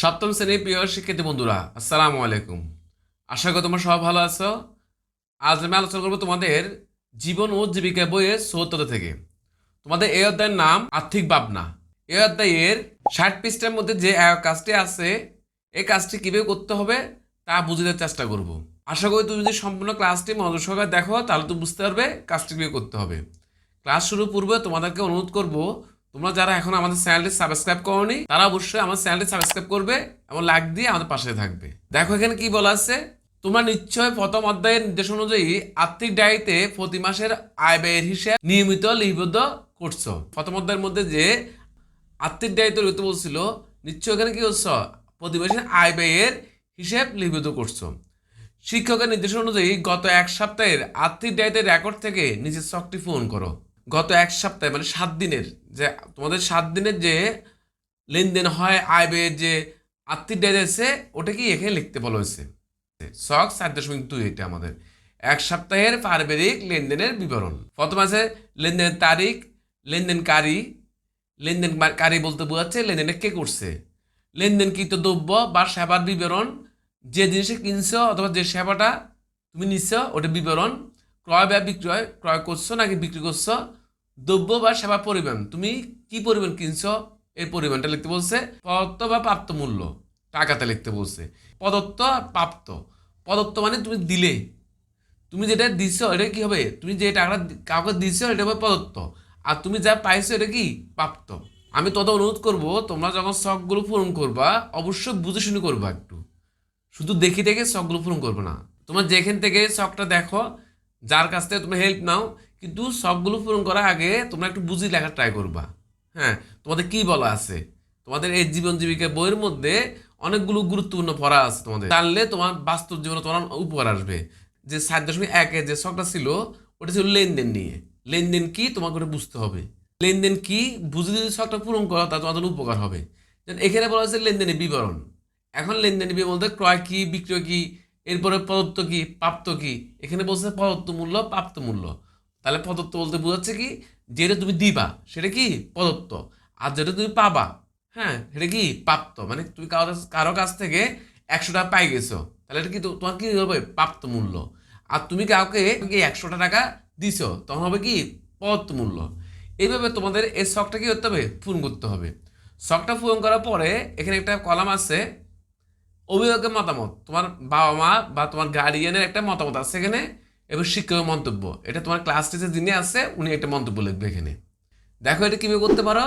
সপ্তম শ্রেণির প্রিয় শিক্ষার্থী বন্ধুরা, আসসালামু আলাইকুম। আশা করি তোমরা সবাই ভালো আছো। আজ আমি আলোচনা করব তোমাদের জীবন ও জীবিকা বইয়ের চৌত্তর থেকে। তোমাদের এই অধ্যায়ের নাম আর্থিক ভাবনা। এই অধ্যায়ের ষাট পৃষ্ঠার মধ্যে যে কাজটি আছে, এই কাজটি কীভাবে করতে হবে তা বুঝে দেওয়ার চেষ্টা করব। আশা করি তুমি যদি সম্পূর্ণ ক্লাসটি মনোযোগ সহকারে দেখো, তাহলে তুমি বুঝতে পারবে কাজটি কীভাবে করতে হবে। ক্লাস শুরুর পূর্বে তোমাদেরকে অনুরোধ করব তোমরা যারা এখন আমাদের চ্যানেলটি সাবস্ক্রাইব করনি, তারা অবশ্যই আমার চ্যানেলটি সাবস্ক্রাইব করবে এবং লাইক দিয়ে আমাদের পাশে থাকবে। দেখো এখানে কি বলা আছে? তোমরা নিশ্চয় প্রথম অধ্যায়ের নির্দেশ অনুযায়ী আর্থিক ডায়েরিতে প্রতি মাসের আয় ব্যয়ের হিসেব নিয়মিত লিপিবদ্ধ করছ। প্রথম অধ্যায়ের মধ্যে যে আর্থিক ডায়েরি তৈরি করতে বলছিল নিশ্চয় এখানে কি করছ প্রতি মাসের আয় ব্যয়ের হিসেব লিপিবদ্ধ করছ। শিক্ষকের নির্দেশ অনুযায়ী গত এক সপ্তাহের আর্থিক ডায়েটের রেকর্ড থেকে নিজের শখটি পূরণ করো। গত এক সপ্তাহে মানে সাত দিনের, যে তোমাদের সাত দিনের যে লেনদেন হয়, আয় ব্যয়ের যে ডায়েট আছে, ওটা কি এখানে লিখতে বলা হয়েছে? শখ চার দশমিক দুই এটা আমাদের। এক সপ্তাহের পারিবারিক লেনদেনের বিবরণ। প্রথম আছে লেনদেনের তারিখ লেনদেনকারী লেনদেন লেনদেনকারী বলতে বোঝাচ্ছে লেনদেনে কে করছে। লেনদেনকৃত দ্রব্য বা সেবার বিবরণ, যে জিনিসে কিনছো অথবা যে সেবাটা তুমি নিচ্ছ, ওটা বিবরণ, ক্রয় বা বিক্রয়, ক্রয় করছ নাকি বিক্রি করছ দ্রব্য বা সেবা পরিমাণ। তুমি কি পরিমাণ কিনছো? এই পরিমাণটা লিখতে বলছে, প্রদত্ত বা প্রাপ্ত মূল্য। টাকাতে লিখতে বলছে। প্রদত্ত প্রাপ্ত। প্রদত্ত মানে তুমি দিলে। তুমি যেটা দিচ্ছ এটা কি হবে? তুমি যে টাকাটা কাউকে দিচ্ছ এটা হবে প্রদত্ত। আর তুমি যা পাইছো, এটা কি? প্রাপ্ত। আমি তত অনুরোধ করব, তোমরা যখন শখগুলো পূরণ করবা, অবশ্যই বুঝে শুনে করবা একটু। শুধু দেখি দেখে শখগুলো পূরণ করবে না। তোমার যেখান থেকে শখটা দেখো, যার কাছ থেকে তুমি হেল্প নাও কিন্তু শখগুলো পূরণ করার আগে তোমরা একটু বুঝি লেখার ট্রাই করবা। হ্যাঁ তোমাদের কি বলা আছে? তোমাদের এই জীবন জীবিকা বইয়ের মধ্যে অনেকগুলো গুরুত্বপূর্ণ পড়া আছে তোমাদের। জানলে তোমার বাস্তব জীবনে তোমার উপকার আসবে। যে সাত দশমিক একে যে শখটা ছিল, ওটা ছিল লেনদেন নিয়ে। লেনদেন কি? তোমাকে ওটা বুঝতে হবে। লেনদেন কি? বুঝে যদি শখটা পূরণ করো তা তোমাদের উপকার হবে। এখানে বলা হয়েছে লেনদেনের বিবরণ। এখন লেনদেন বিবরণ বলতে ক্রয় কি, বিক্রয় কি, এরপরে প্রদত্ত কি, প্রাপ্ত কি? এখানে বলছে প্রদত্ত মূল্য, প্রাপ্ত মূল্য। তাহলে প্রদত্ত বলতে বোঝাচ্ছে কি? যেটা তুমি দিবা, সেটা কি? প্রদত্ত। আর যেটা তুমি পাবা হ্যাঁ সেটা কি? প্রাপ্ত। মানে তুমি কারও কারও কাছ থেকে একশো টাকা পাই গেছো। তাহলে এটা কি তোমার কি হবে? প্রাপ্ত মূল্য। আর তুমি কাউকে একশোটা টাকা দিছো, তখন হবে কি? প্রদত্ত মূল্য। এইভাবে তোমাদের এই শখটা কি করতে হবে? পূরণ করতে হবে। শখটা পূরণ করার পরে এখানে একটা কলাম আছে, অভিভাবকের মতামত। তোমার বাবা মা বা তোমার গার্ডিয়ানের একটা মতামত আছে এখানে। এবং শিক্ষকের মন্তব্য। এটা তোমার ক্লাস টিচার যিনি আছে, উনি একটা মন্তব্য লিখবে এখানে। দেখো এটা কীভাবে করতে পারো?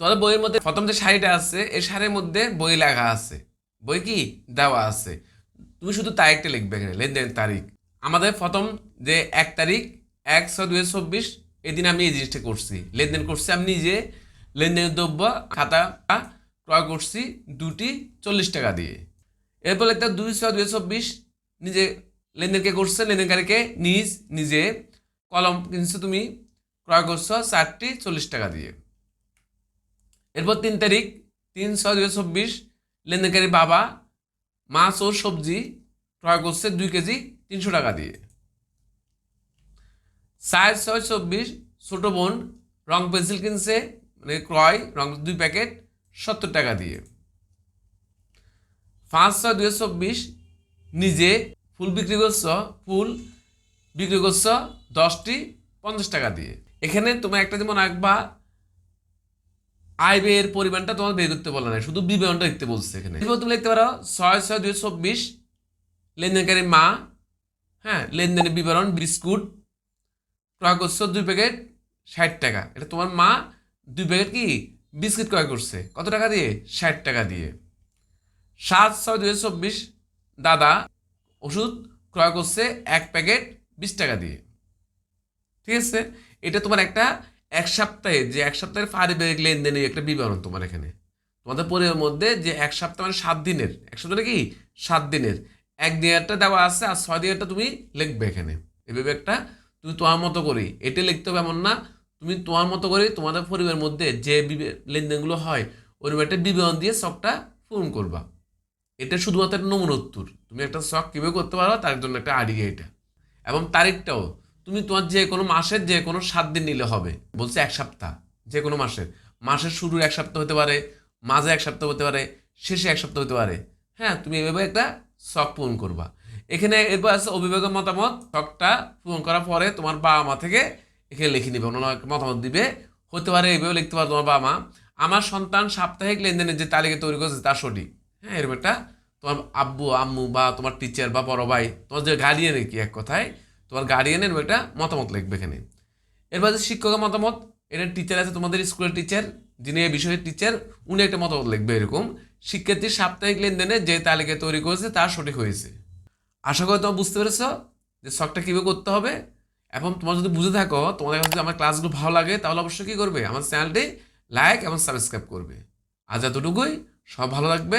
তোমাদের বইয়ের মধ্যে প্রথম যে শাড়িটা আছে, এই শাড়ির মধ্যে বই লেখা আছে। বই কি? দেওয়া আছে। তুমি শুধু তারিখটা লিখবে এখানে, লেনদেনের তারিখ। আমাদের প্রথম যে এক তারিখ, এক ছয় দুই চব্বিশ, এদিন আমি এই জিনিসটা করছি। লেনদেন করছি আমি নিজে, লেনদেনের দ্রব্য, খাতা ক্রয় করছি দুটি চল্লিশ টাকা দিয়ে। এরপর একটা দুই ছয় দুই চব্বিশ, নিজে লেনদেনকে করছে, লেনদেনকারীকে নিজ, নিজে কলম কিনছো তুমি, ক্রয় করছ চারটি চল্লিশ টাকা দিয়ে। এরপর তিন তারিখ, তিন ছয় দুই চব্বিশ, লেনদেনকারী বাবা মাছ ও সবজি ক্রয় করছে দুই কেজি তিনশো টাকা দিয়ে। চার ছয় চব্বিশ, ছোট বোন রং পেন্সিল কিনছে মানে ক্রয়, রং দুই প্যাকেট সত্তর টাকা দিয়ে। পাঁচ ছয় দুই চব্বিশ, নিজে ফুল বিক্রি করছ, ফুল বিক্রি করছ দশটি পঞ্চাশ টাকা দিয়ে। এখানে তোমার একটা যেমন আঁকবা আয় ব্যয়ের পরিমাণটা তোমার বের করতে বলা নাই, শুধু বিবরণটা লিখতে বলছে এখানে। তুমি লিখতে পারো ছয় ছয় দুই চব্বিশ, লেনদেনকারী মা হ্যাঁ লেনদেনের বিবরণ, বিস্কুট, ক্রয় করছ দুই প্যাকেট ষাট টাকা। এটা তোমার মা দুই প্যাকেট কি? বিস্কুট ক্রয় করছে। কত টাকা দিয়ে? ষাট টাকা দিয়ে। সাত ছয় দুই চব্বিশ, দাদা ওষুধ ক্রয় করছে এক প্যাকেট বিশ টাকা দিয়ে। ঠিক আছে? এটা তোমার একটা এক সপ্তাহে, যে এক সপ্তাহের পারিবারিক লেনদেনের একটা বিবরণ তোমার এখানে। তোমাদের পরিবারের মধ্যে যে এক সপ্তাহ মানে সাত দিনের, এক সপ্তাহ কি? সাত দিনের। এক দিনেরটা দেওয়া আছে আর ছয় দিনেরটা তুমি লিখবে এখানে। এভাবে একটা তুমি তোমার মতো করি, এটা লিখতে হবে এমন না, তুমি তোমার মতো করে তোমাদের পরিবারের মধ্যে যে লেনদেনগুলো হয়, ওরকম একটা বিবরণ দিয়ে সবটা পূরণ করবা। এটা শুধুমাত্র একটা নমুনা তুমি একটা শখ কীভাবে করতে পারো, তার জন্য একটা আইডিয়া এটা। এবং তারিখটাও। তুমি তোমার যে কোনো মাসের যে কোনো সাত দিন নিলে হবে। বলছে এক সপ্তাহ, যে কোনো মাসের। মাসের শুরুর এক সপ্তাহ হতে পারে, মাঝে এক সপ্তাহ হতে পারে, শেষে এক সপ্তাহ হতে পারে। হ্যাঁ তুমি এভাবে একটা শখ পূরণ করবা। এখানে এরপর আছে অভিভাবকের মতামত। শখটা পূরণ করার পরে তোমার বাবা মা থেকে এখানে লিখে নিবে। একটা মতামত দিবে। হতে পারে এইভাবে লিখতে পারো তোমার বাবা মা। আমার সন্তান সাপ্তাহিক লেনদেনের যে তালিকা তৈরি করেছে, তা সঠিক। হ্যাঁ এরকম একটা তোমার আব্বু, আম্মু বা তোমার টিচার বা বড় ভাই, তোমার যে গার্ডিয়ান কি এক কথায়, তোমার গার্ডিয়ানের একটা মতামত লিখবে এখানে। এরপর যে শিক্ষকের মতামত, এটা টিচার আছে, তোমাদের স্কুলের টিচার যিনি এই বিষয়ের টিচার উনি একটা মতামত লিখবে এরকম। শিক্ষার্থীর সাপ্তাহিক লেনদেনে যে তালিকা তৈরি করেছে, তা সঠিক হয়েছে। আশা করি তোমার বুঝতে পেরেছ যে শখটা কীভাবে করতে হবে। এবং তোমার যদি বুঝে থাকো, তোমাদের কাছে যদি আমার ক্লাসগুলো ভালো লাগে, তাহলে অবশ্যই কী করবে? আমার চ্যানেলটি লাইক এবং সাবস্ক্রাইব করবে। আজ এতটুকুই সব ভালো থাকবে